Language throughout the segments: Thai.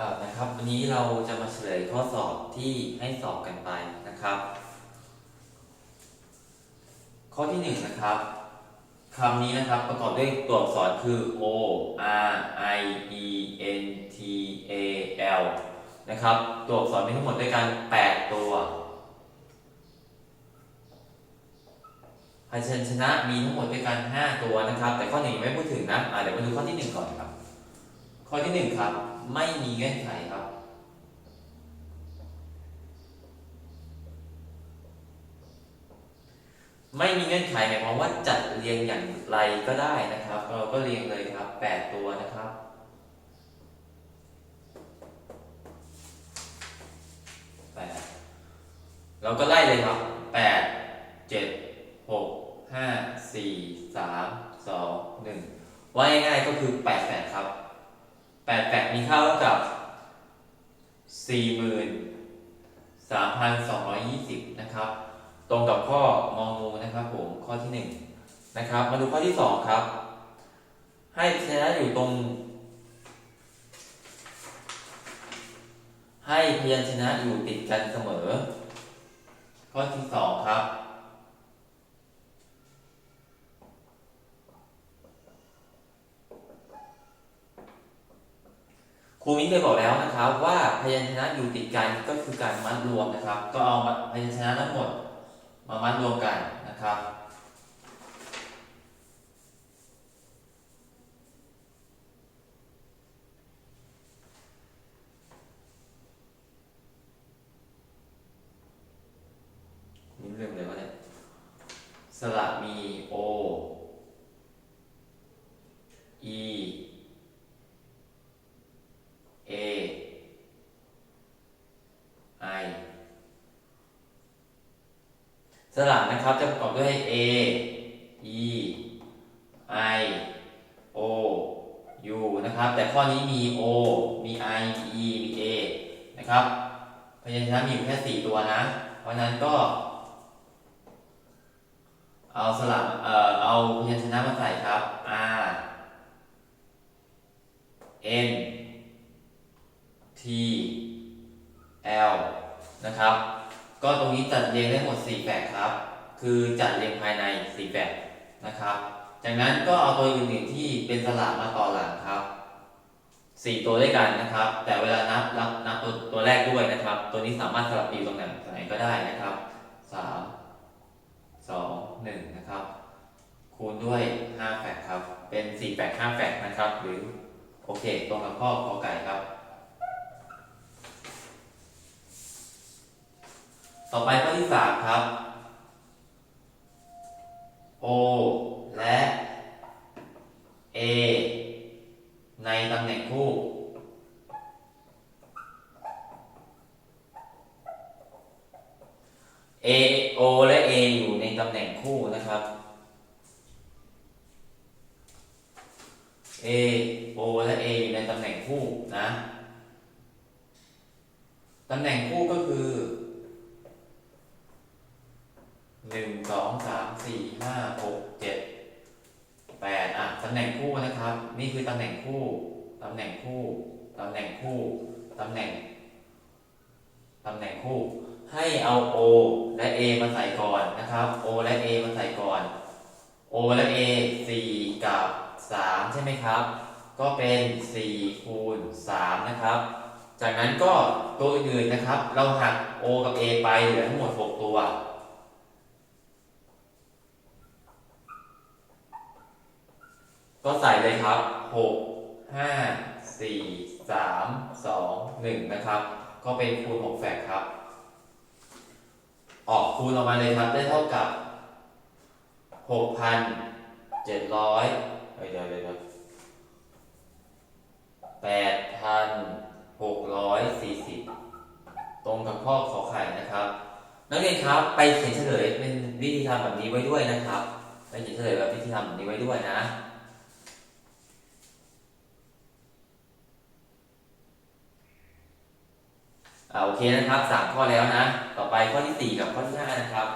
อ่านะครับวันนี้เราจะมาเฉลยข้อสอบที่ให้สอบกันไปนะครับ ข้อที่หนึ่งนะครับคำนี้นะครับประกอบด้วยตัวอักษรคือ O R I E N T A L นะครับ ตัวอักษรมีทั้งหมดด้วยกัน 8 ตัวพยัญชนะมีทั้งหมดด้วยกัน 5 ตัวนะครับ แต่ข้อหนึ่งไม่พูดถึงนะะเดี๋ยวมาดูข้อที่หนึ่งก่อนครับ ข้อที่หนึ่งครับ ไม่มีเงื่อนไขครับ ไม่มีเงื่อนไขหมายความว่าจัดเรียงอย่างไรก็ได้นะครับ เราก็เรียงเลยครับ 8 ตัวนะครับแปดเราก็ไล่เลยครับ 8 7 6 5 4 3 2 1 ว่าง่ายๆก็คือ 8 8 ครับ 8 8มีค่าเท่ากับ43,220นสามพันสองร้อยี่สิบนะครับ ตรงกับข้ององูนะครับผมข้อที่หนึ่งนะครับ มาดูข้อที่สองครับ ให้ชนะอยู่ตรง ให้พยัญชนะอยู่ติดกันเสมอ ข้อที่สองครับ ค รูมิ้นเคยบอกแล้วนะครับว่าพยัญชนะอยู่ติดกันก็คือการมัดรวมนะครับ ก็เอาพยัญชนะทั้งหมดมามัดรวมกันนะครับ นี่เรื่องอะไรวะเนี่ยสระมี O E A I สระนะครับจะประกอบ ด้วย A E I O U นะครับ แต่ข้อนี้มี O มี I มี E มี A นะครับพยัญชนะมีอยู่แค่ 4 ตัวนะ เพราะนั้นก็ เอาสลับเอ่อเอาพยัญชนะมาใส่ครับ R N T L นะครับ ก็ตรงนี้จัดเรียงได้หมด 4 แบบครับ คือจัดเรียงภายใน4แบบนะครับ จากนั้นก็เอาตัวอื่นๆที่เป็นสลับมาต่อหลังครับ 4 ตัวด้วยกันนะครับ แต่เวลานับรับนับตัวตัวแรกด้วยนะครับ ตัวนี้สามารถสลับอยู่ตรงไหนไหนก็ได้นะครับ 3 2 1 นะครับ คูณด้วย 5 แฟกครับ เป็น4แฟก5แฟกนะครับ หรือโอเค ตรงกับข้อกอไก่ครับต่อไปข้อที่ 3 ครับ O และ A ในตำแหน่งคู่ A O และ A อยู่ในตำแหน่งคู่นะครับ A O และ A อยู่ในตำแหน่งคู่นะ ตำแหน่งคู่ก็คือ หนึ่งสองสามสี่ห้าหกเจ็ดแปดอะตำแหน่งคู่นะครับ นี่คือตำแหน่งคู่ตำแหน่งคู่ตำแหน่งคู่ตำแหน่งตำแหน่งคู่ ให้เอา O และ A มาใส่ก่อนนะครับ O และ A มาใส่ก่อน O และ A 4 กับ 3 ใช่ไหมครับ ก็เป็น 4 คูณ 3 นะครับ จากนั้นก็ตัวอื่นๆนะครับ เราหัก O กับ A ไปเหลือทั้งหมด 6 ตัว ก็ใส่เลยครับ 6 5 4 3 2 1 นะครับ ก็เป็นคูณ 6 แฟกครับ ออกคูณออกมาเลยครับ ได้เท่ากับ 6,700เฮ้ยเดี๋ยวเดี๋ยวเดี๋ยว8,640ตรงกับข้อขอไข่นะครับ นักเรียนครับไปเขียนเฉลยเป็นวิธีทำแบบนี้ไว้ด้วยนะครับ ไปเขียนเฉลยแบบวิธีทำแบบนี้ไว้ด้วยนะ โอเคนะครับสามข้อแล้วนะ ต่อไปข้อที่สี่กับข้อที่ห้านะครับ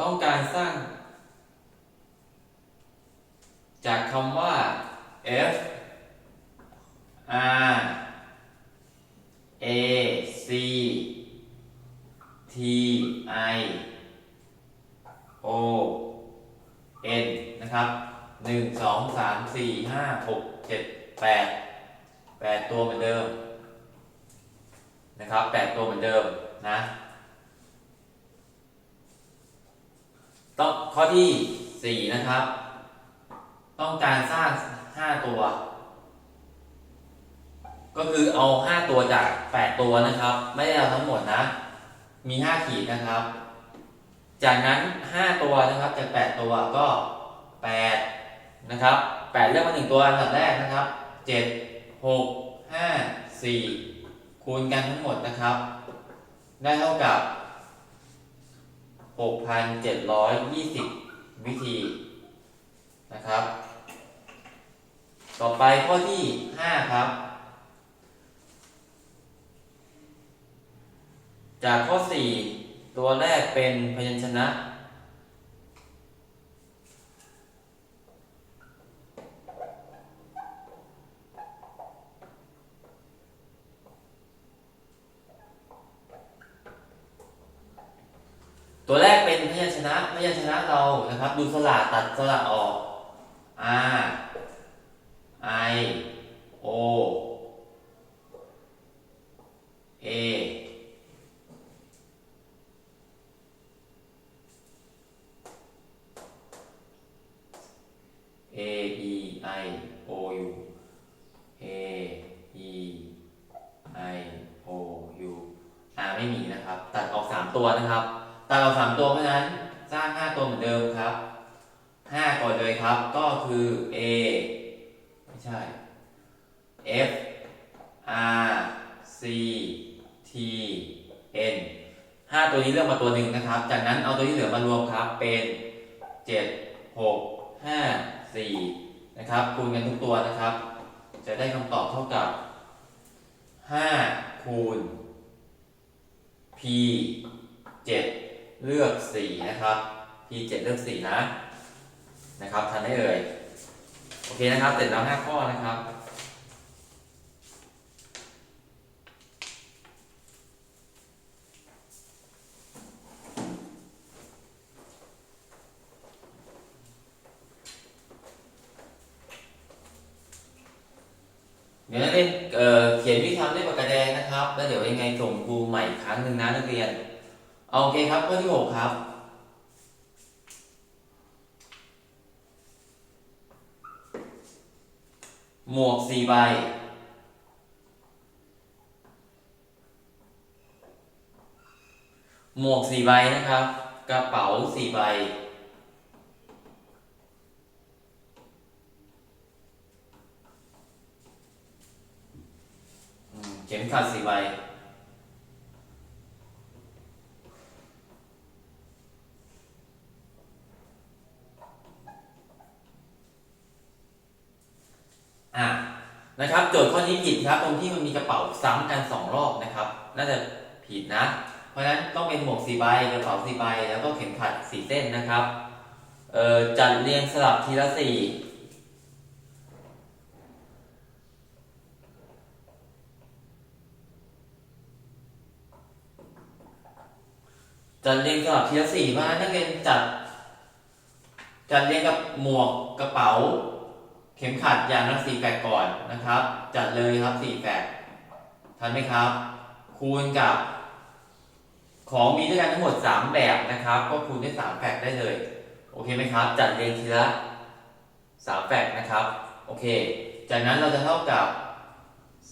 ต้องการสร้างำว่า f r a c t i o n นะครับหนึ่งสองสามสี่ห้าหกเจ็ดแปดแปดตัวเหมือนเดิม นะครับแปดตัวเหมือนเดิมนะต้องข้อที่สี่นะครับ ต้องการสร้างห้าตัว ก็คือเอาห้าตัวจากแปดตัวนะครับ ไม่ได้เอาทั้งหมดนะ มีห้าขีดนะครับ จากนั้นห้าตัวนะครับจากแปดตัวก็แปดนะครับแปดเลือกมาหนึ่งตัวอันดับแรกนะครับเจ็ดหกห้าสี่คูณกันทั้งหมดนะครับ ได้เท่ากับ 6,720 วิธีนะครับ ต่อไปข้อที่ 5 ครับ จากข้อ 4 ตัวแรกเป็นพยัญชนะ ตัวแรกเป็นพยัญชนะ พยัญชนะเรานะครับ ดูสระตัดสระออก R I O A A E I O U A E I O U R ไม่มีนะครับ ตัดออก 3 ตัวนะครับ ตัดออก 3 ตัวเพราะฉะนั้นสร้าง 5 ตัวเหมือนเดิมครับ 5 ก่อนเลยครับ ก็คือ A ไม่ใช่ F R C T N 5 ตัวนี้เลือกมาตัวหนึ่งนะครับ จากนั้นเอาตัวที่เหลือมารวมครับ เป็น 7 6 5 4 นะครับ คูณกันทุกตัวนะครับ จะได้คำตอบเท่ากับ 5 คูณ P 7 เลือก 4 นะครับ P 7 เลือก 4 นะ นะครับ ทันได้เอ่ยโอเคนะครับ เสร็จแล้ว 5 ข้อนะครับ เดี๋ยวนักเรียนเเขียนวิธีทำด้วยปากกาแดงนะครับ แล้วเดี๋ยวยังไงส่งครูใหม่ครั้งหนึ่งนะนักเรียนเอาโอเคครับข้อที่หกครับ หมวกสี่ใบหมวกสี่ใบนะครับ กระเป๋าสี่ใบ อืม เข็มขัดสี่ใบอะนะครับ โจทย์ข้อนี้ผิดครับ ตรงที่มันมีกระเป๋าซ้ำกันสองรอบนะครับ น่าจะผิดนะ เพราะฉะนั้นต้องเป็นหมวกสี่ใบกระเป๋าสี่ใบแล้วก็เข็มขัดสี่เส้นนะครับเอ่อจัดเรียงสลับทีละสี่ จัดเรียงสลับทีละสี่เพรานั้นนักเรียนจัด จัดเรียงกับหมวกกระเป๋า เข็มขัดอย่างละสี่แฝกก่อนนะครับ จัดเลยครับสี่แฝกทันไหมครับ คูณกับ ของมีด้วยกันทั้งหมดสามแบบนะครับ ก็คูณด้วยสามแฝกได้เลย โอเคไหมครับ จัดเรียงทีละสามแฝกนะครับ โอเค จากนั้นเราจะเท่ากับ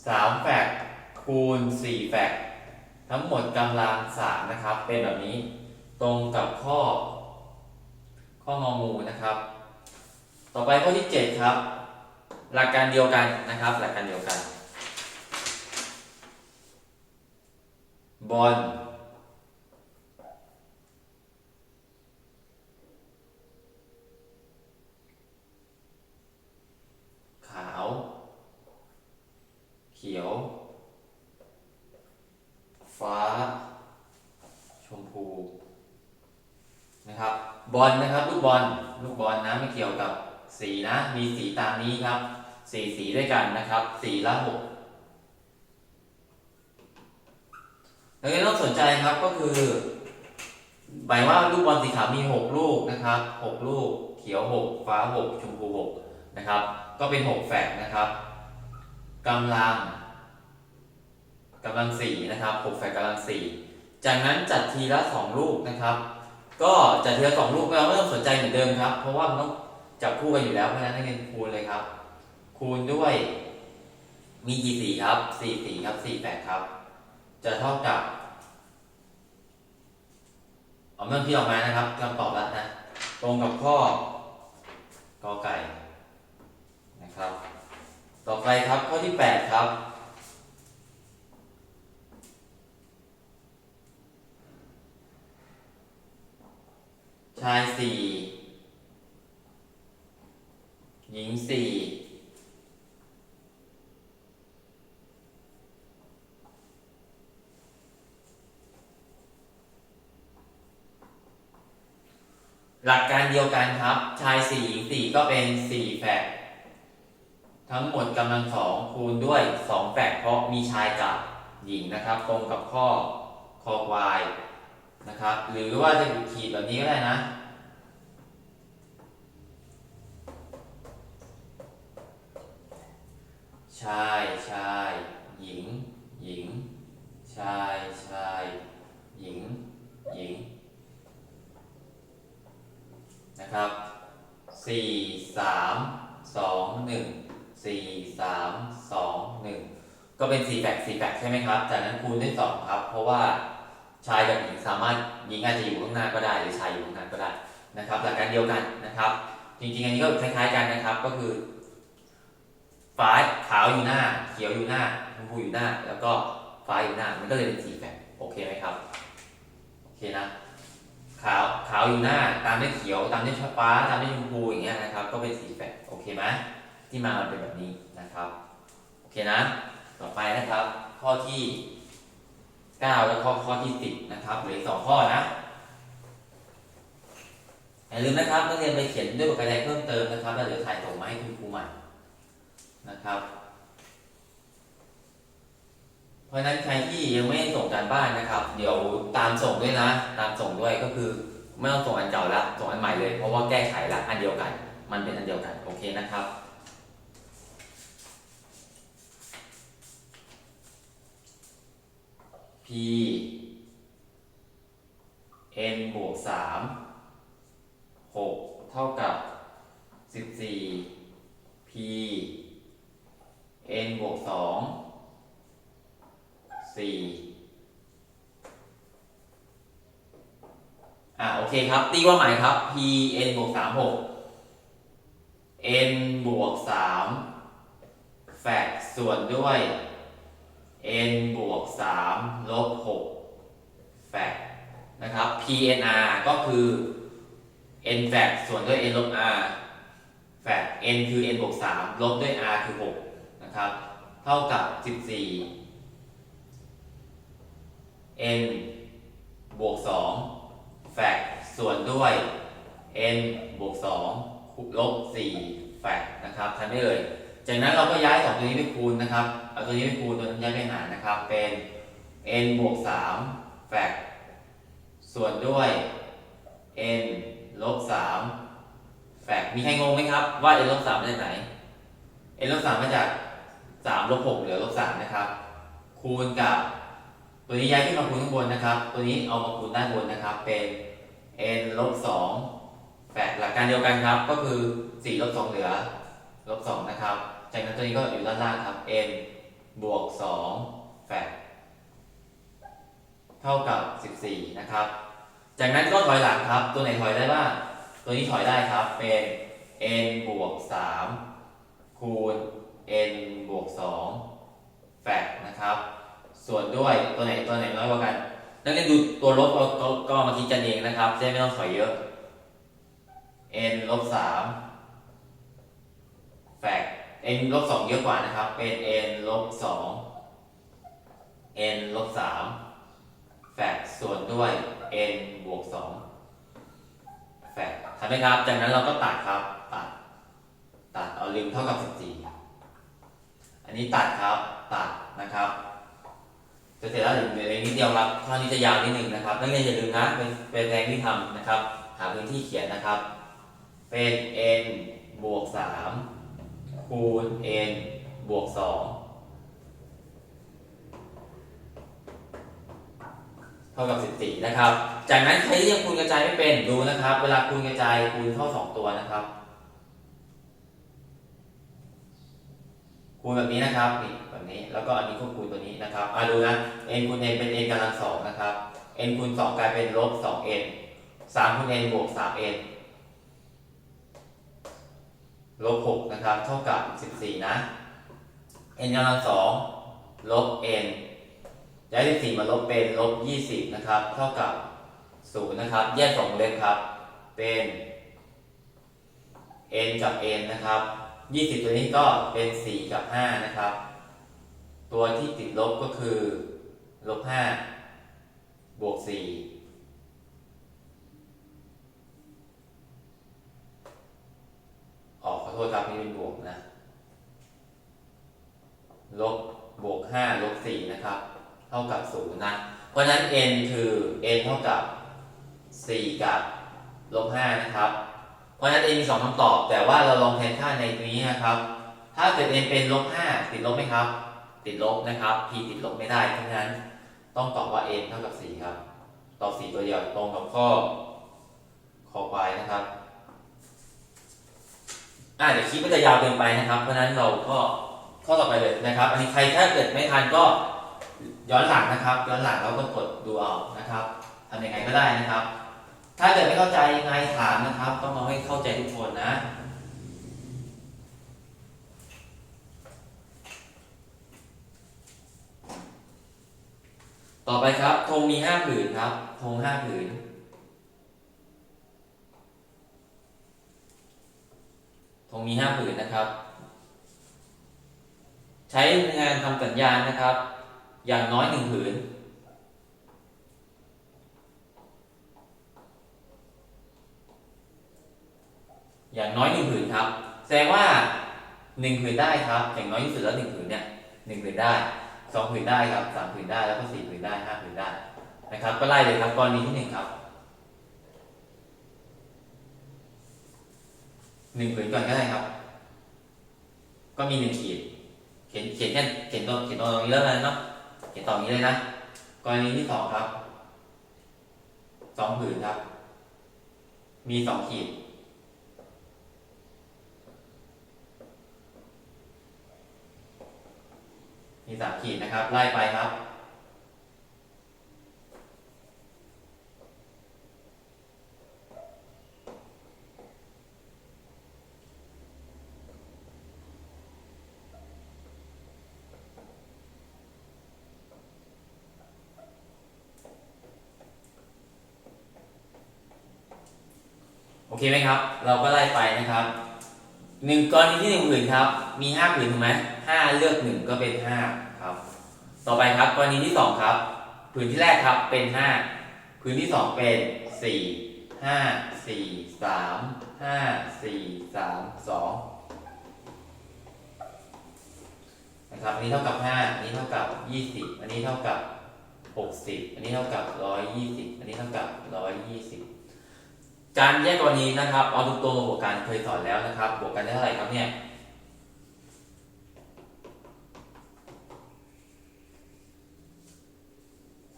สามแฝกคูณสี่แฝก ทั้งหมดกำลังสามนะครับ เป็นแบบนี้ตรงกับข้อ ข้ององูนะครับ ต่อไปข้อที่ 7 ครับ หลักการเดียวกันนะครับ หลักการเดียวกันบอลขาว เขียว ฟ้า ชมพู นะครับ บ อลนะครับ ลูกบอลลูกบอลนะไม่เกี่ยวกับสีนะ มีสีตามนี้ครับสี่สีด้วยกันนะครับ สีละหกแล้วก็ต้องสนใจครับก็คือหมายว่าลูกบอลสีขาวมี 6 ลูกนะครับ 6 ลูก เขียว 6 ฟ้า 6 ชมพู 6 นะครับ ก็เป็น 6แฝกนะครับกำลังกำลังสีนะครับ 6แฝกกำลังสีจากนั้นจัดทีละ 2 ลูกนะครับ ก็จัดทีละสองลูกเราไม่ต้องสนใจเหมือนเดิมครับ เพราะว่ามันต้องจับคู่กันอยู่แล้วเพราะฉะนั้นนักเรียนคูณเลยครับ คูณด้วยมีกี่สีครับสี่สีครับสี่แฝกครับ จะเท่ากับเอาเรื่องที่ออกมานะครับคำตอบแล้วนะ ตรงกับข้อกอไก่นะครับ ต่อไปครับข้อที่8ครับายสี่หญิงสี่หลักการเดียวกันครับ ชายสี่หญิงสี่ก็เป็นสี่แฝดทั้งหมดกำลังสองคูณด้วยสองแฝดเพราะมีชายกับหญิงนะครับ ตรงกับข้อคอควายนะครับ หรือว่าจะขีดแบบนี้ก็ได้นะ ชายชาย หญิง หญิง ชายชาย หญิง หญิง นะครับสี่สามสองหนึ่งสี่สามสองหนึ่งก็เป็นสี่แฝดสี่แฝดใช่ไหมครับ จากนั้นคูณด้วยสองครับ เพราะว่าชายกับหญิงสามารถหญิงอาจจะอยู่ข้างหน้าก็ได้หรือชายอยู่ข้างหน้าก็ได้นะครับหลักการเดียวกันนะครับ จริงๆอันนี้ก็คล้ายๆกันนะครับ ก็คือ ฟ้าขาวอยู่หน้า เขียวอยู่หน้าชมพูอยู่หน้า แล้วก็ฟ้าอยู่หน้า มันก็เลยเป็นสีแฝดโอเคไหมครับ โอเคนะ ขาวขาวอยู่หน้า ตามด้วยเขียว ตามด้วยฟ้า ตามด้วยชมพูอย่างเงี้ยนะครับ ก็เป็นสีแฝดโอเคไหมที่มามันเป็นแบบนี้นะครับ โอเคนะ ต่อไปนะครับ ข้อที่9และข้อข้อที่10นะครับเหลืออกสองข้อนะอย่าลืมนะครับนักเรียนไปเขียนด้วยปากกาแดงเพิ่มเติมนะครับแล้วเดี๋ยวถ่ายส่งมาให้คุณครูใหม่ นะครับ เพราะฉะนั้นใครที่ยังไม่ได้ส่งการบ้านนะครับ เดี๋ยวตามส่งด้วยนะ ตามส่งด้วยก็คือไม่ต้องส่งอันเก่าละส่งอันใหม่เลย เพราะว่าแก้ไขละอันเดียวกัน มันเป็นอันเดียวกันโอเคนะครับ p n บวกสามหกเท่ากับสิบสี่ p n บวกสองสี่อะโอเคครับ ตีว่าหมายครับ p n บวกสามหก n บวกสามแฟกส่วนด้วย n บวกสามลบหกแฟกนะครับ pnr ก็คือ n แฟกส่วนด้วย n ลบ r แฟก n คือ n บวกสามลบด้วย r คือหก นะครับ เท่ากับสิบสี่ n บวกสองแฟกส่วนด้วย n บวกสองลบสี่แฟกนะครับทำได้เลย จากนั้นเราก็ย้ายสองตัวนี้ไปคูณนะครับ เอาตัวนี้ไปคูณตัวนี้ย้ายไปหารนะครับ เป็น n บวกสามแฟกส่วนด้วย n ลบสามแฟกมีใครงงไหมครับ ว่า n ลบสามมาจากไหน n ลบสามมาจาก สามลบหกเหลือลบสามนะครับ คูณกับ ตัวนี้ย้ายขึ้นมาคูณข้างบนนะครับ ตัวนี้เอามาคูณด้านบนนะครับ เป็น n ลบสองแฟกหลักการเดียวกันครับ ก็คือสี่ลบสองเหลือลบสองนะครับ จากนั้นตัวนี้ก็อยู่ด้านล่างครับ n บวกสองแฟกเท่ากับสิบสี่นะครับ จากนั้นก็ถอยหลังครับ ตัวไหนถอยได้บ้าง ตัวนี้ถอยได้ครับ เป็น n บวกสามคูณ n บวกสองแฟกนะครับ ส่วนด้วยตัวไหนตัวไหนน้อยกว่ากัน นักเรียนดูตัวลบก็ก็ก็มาคิดกันเองนะครับจะได้ไม่ต้องถอยเยอะ n ลบสามแฟก n ลบสองเยอะกว่านะครับ เป็น n ลบสอง n ลบสามแฟกส่วนด้วย n บวกสองทันไหมครับ จากนั้นเราก็ตัดครับ ตัด ตัดเอาลืมเท่ากับ 14 อันนี้ตัดครับตัดนะครับจะเสร็จแล้วเหลือนิดเดียวครับข้อนี้จะยาวนิดนึงนะครับนักเรียนอย่าลืมนะเป็นเป็นแรงที่ทำนะครับ หาพื้นที่เขียนนะครับ เป็น n บวก3คูณ n บวก2เท่ากับ 14 นะครับ จากนั้นใครที่ยังคูณกระจายไม่เป็นดูนะครับ เวลาคูณกระจายคูณเข้า2 ตัวนะครับ คูณแบบนี้นะครับนี่แบบนี้ แล้วก็อันนี้ก็คูณตัวนี้นะครับอะดูนะ n คูณ n เป็น n กำลังสองนะครับ n คูณ2กลายเป็นลบ 2n 3คูณ n บวก 3n ลบ6นะครับเท่ากับ14นะ n กำลังสองลบ n ย้าย14มาลบเป็นลบ20นะครับ เท่ากับ0นย์นะครับ แยกสองเล็บครับ เป็น n กับ n นะครับ 20 ตัวนี้ก็เป็น 4 กับ 5 นะครับ ตัวที่ติดลบก็คือลบ5บวก 4 ออกขอโทษครับนี่เป็นบวกนะลบบวก5ลบ4นะครับ เท่ากับ 0 นะ เพราะนั้น n คือ n เท่ากับ 4 กับลบ5นะครับ ราะฉะนั้น n มีสองคำตอบ แต่ว่าเราลองแทนค่าในนี้นะครับ ถ้าเกิด n เป็นลบ5ติดลบไหมครับ ติดลบนะครับ p ติดลบไม่ได้เพราะฉะนั้นต้องตอบว่า n เท่ากับ 4 ครับ ตอบ 4 ตัวเดียวตรงกับข้อคอควายนะครับอ่าเดี๋ยวคลิปมันจะยาวเกินไปนะครับ เพราะฉะนั้นเราก็ข้อต่อไปเลยนะครับ อันนี้ใครถ้าเกิดไม่ทันก็ย้อนหลังนะครับ ย้อนหลังเราก็กดดูเอานะครับทำยังไงก็ได้นะครับ ถ้าเกิดไม่เข้าใจยังไงถามนะครับ ต้องเอาให้เข้าใจทุกคนนะ ต่อไปครับธงมีห้าผืนครับธงห้าผืนธงมีห้าผืนนะครับ ใช้ในงานทำสัญญาณนะครับ อย่างน้อยหนึ่งผืน อย่างน้อยหนึ่งผืนครับ แสดงว่าหนึ่งผืนได้ครับ อย่างน้อยที่สุดแล้วหนึ่งผืนเนี่ยหนึ่งผืนได้สองผืนได้ครับสามผืนได้แล้วก็สี่ผืนได้ห้าผืนได้นะครับ ก็ไล่เลยครับกรณีที่หนึ่งครับหนึ่งผืนก่อนก็ได้ครับ ก็มีหนึ่งขีด เขียนเขียนแค่เขียนตรงเขียนตรงนี้แล้วกันเนาะเขียนต่ออย่างนี้เลยนะกรณีที่สองครับสองผืนครับ มีสองขีด มีสามขีดนะครับ ไล่ไปครับ โอเคไหมครับ เราก็ไล่ไปนะครับหนึ่งกรณีที่หนึ่งผืนครับ มีห้าผืนถูกไหมห้าเลือกหนึ่งก็เป็นห้า ต่อไปครับกรณีที่สองครับ ผืนที่แรกครับเป็นห้าผืนที่สองเป็นสี่ห้าสี่สามห้าสี่สามสองนะครับอันนี้เท่ากับห้าอันนี้เท่ากับยี่สิบอันนี้เท่ากับหกสิบอันนี้เท่ากับร้อยยี่สิบอันนี้เท่ากับร้อยยี่สิบการแยกกรณีนะครับเอาทุกตัวมาบวกกันเคยสอนแล้วนะครับ บวกกันได้เท่าไหร่ครับเนี่ย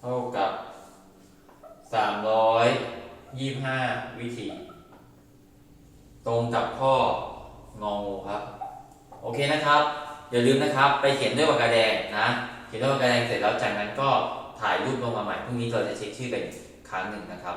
ท่ากับ 325 วิธี ตรงกับข้ององูครับ โอเคนะครับ อย่าลืมนะครับ ไปเขียนด้วยปากกาแดงนะ เขียนด้วยปากกาแดงเสร็จแล้วจากนั้นก็ถ่ายรูปลงมาใหม่พรุ่งนี้เราจะเช็คชื่อกันครั้งหนึ่งนะครับ